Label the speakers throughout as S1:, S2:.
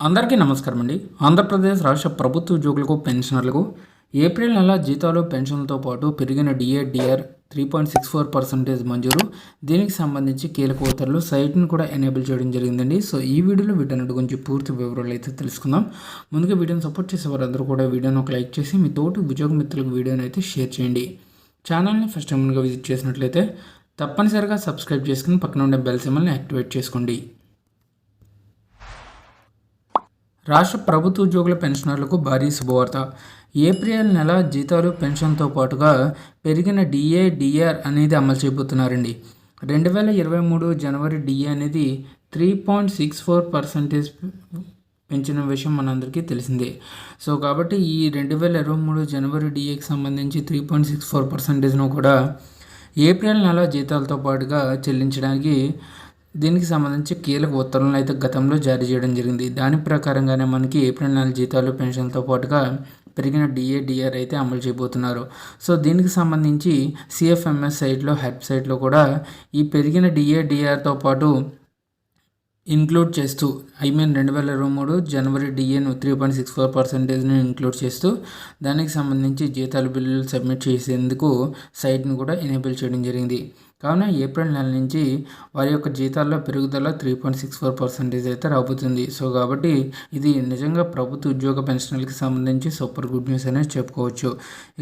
S1: అందరికీ నమస్కారం అండి. ఆంధ్రప్రదేశ్ రాష్ట్ర ప్రభుత్వ ఉద్యోగులకు పెన్షనర్లకు ఏప్రిల్ నెల జీతాలు పెన్షన్లతో పాటు పెరిగిన DA DR three point six four percentage మంజూరు. దీనికి సంబంధించి కీలక ఉత్తర్వులు సైట్ని కూడా ఎనేబుల్ చేయడం జరిగిందండి. సో ఈ వీడియోలో వీటన్నిటి గురించి పూర్తి వివరాలు అయితే తెలుసుకుందాం. ముందుగా వీడియోని సపోర్ట్ చేసే వారందరూ కూడా వీడియోని ఒక లైక్ చేసి మీ తోటి ఉద్యోగ మిత్రులకు వీడియోని అయితే షేర్ చేయండి. ఛానల్ని ఫస్ట్ టైంగా విజిట్ చేసినట్లయితే తప్పనిసరిగా సబ్స్క్రైబ్ చేసుకుని పక్కన ఉండే బెల్ సిమ్మల్ని యాక్టివేట్ చేసుకోండి. రాష్ట్ర ప్రభుత్వ ఉద్యోగుల పెన్షనర్లకు భారీ శుభవార్త. ఏప్రిల్ నెల జీతాలు పెన్షన్తో పాటుగా పెరిగిన డిఏ డిఆర్ అనేది అమలు చేయబోతున్నారండి. రెండు వేల ఇరవై మూడు జనవరి డిఏ అనేది three point six four percentage పెంచిన విషయం మనందరికీ తెలిసిందే. సో కాబట్టి ఈ రెండు వేల ఇరవై మూడు జనవరి డిఏకి సంబంధించి త్రీ పాయింట్ సిక్స్ ఫోర్ పర్సెంటేజ్ను కూడా ఏప్రిల్ నెల జీతాలతో పాటుగా చెల్లించడానికి దీనికి సంబంధించి కీలక ఉత్తర్వులను అయితే గతంలో జారీ చేయడం జరిగింది. దాని ప్రకారంగానే మనకి ఏప్రిల్ నెల జీతాలు పెన్షన్తో పాటుగా పెరిగిన డిఏడిఆర్ అయితే అమలు చేయబోతున్నారు. సో దీనికి సంబంధించి సిఎఫ్ఎంఎస్ సైట్లో హెల్ప్ సైట్లో కూడా ఈ పెరిగిన డిఏడిఆర్తో పాటు ఇంక్లూడ్ చేస్తూ ఐ మీన్ రెండు వేల ఇరవై మూడు జనవరి డిఎన్ త్రీ పాయింట్ సిక్స్ ఫోర్ పర్సెంటేజ్ని ఇంక్లూడ్ చేస్తూ దానికి సంబంధించి జీతాల బిల్లులు సబ్మిట్ చేసేందుకు సైట్ని కూడా ఎనేబుల్ చేయడం జరిగింది. కావున ఏప్రిల్ నెల నుంచి వారి యొక్క జీతాల్లో పెరుగుదల three point six four percentage అయితే రాబోతుంది. సో కాబట్టి ఇది నిజంగా ప్రభుత్వ ఉద్యోగ పెన్షన్లకి సంబంధించి సూపర్ గుడ్ న్యూస్ అనేది చెప్పుకోవచ్చు.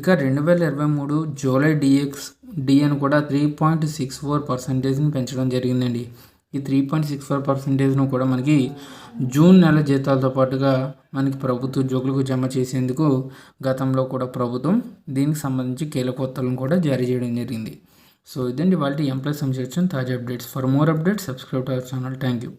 S1: ఇక రెండు వేల ఇరవై మూడు జూలై డిఎక్స్ డిఎన్ కూడా త్రీ పాయింట్ సిక్స్ ఫోర్ పర్సెంటేజ్ని పెంచడం జరిగిందండి. ఈ త్రీ పాయింట్ సిక్స్ ఫోర్ పర్సెంటేజ్ను కూడా మనకి జూన్ నెల జీతాలతో పాటుగా మనకి ప్రభుత్వ ఉద్యోగులకు జమ చేసేందుకు గతంలో కూడా ప్రభుత్వం దీనికి సంబంధించి కీలక ఉత్తర్వులను కూడా జారీ చేయడం జరిగింది. సో ఇదండి వాళ్ళ ఎంప్లాయ్ సంబంధించిన తాజా updates for more updates subscribe to our channel thank you